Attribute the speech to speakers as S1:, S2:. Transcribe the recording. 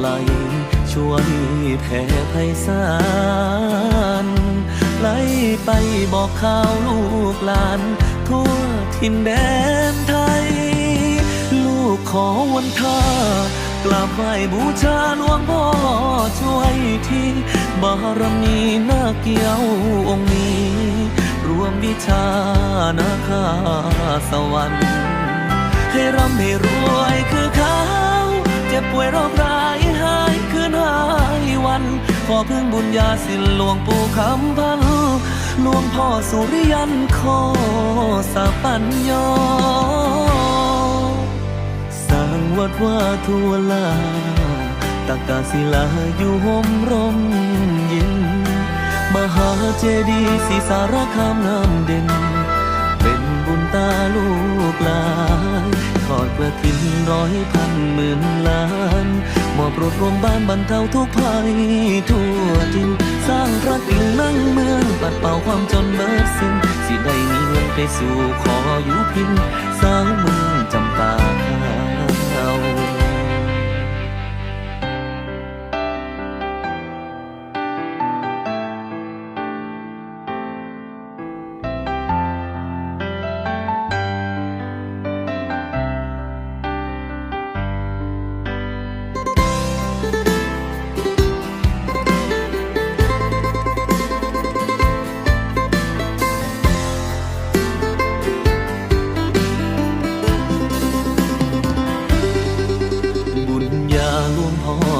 S1: ไหลช่วยแผ่ไพศาลไหลไปบอกข่าวลูกหลาน ทั่วทินแดนไทย ลูกขอวันท่ากราบไหว้บูชาหลวงพ่อช่วยที่บารมีนาเกี่ยวองค์นี้ รวมวิชานาคาสวรรค์ให้ร่ำให้รวยคือเขาเจ็บป่วยโรคร้า ขอพึ่งบุญญาสินหลวงปู่คำพันหลวงพ่อสุริยันขอสาปัญญาสร้างวัดว่าทั่วลาตากาศิลาอยู่ห่มร่มเย็น มหาเจดีย์ศรีสารคามน้ำเด่น เป็นบุญตาลูกหลานทอดกระถินร้อยพันหมื่น มอบรดรวมบ้านบรรเทาทุกภัยทั่วทินสร้างพระกิ่งนั่งเมืองปัดเป่าความจนเบิดสิ้นสิได้มีเงินไปสู่ขออยู่พินสร้าง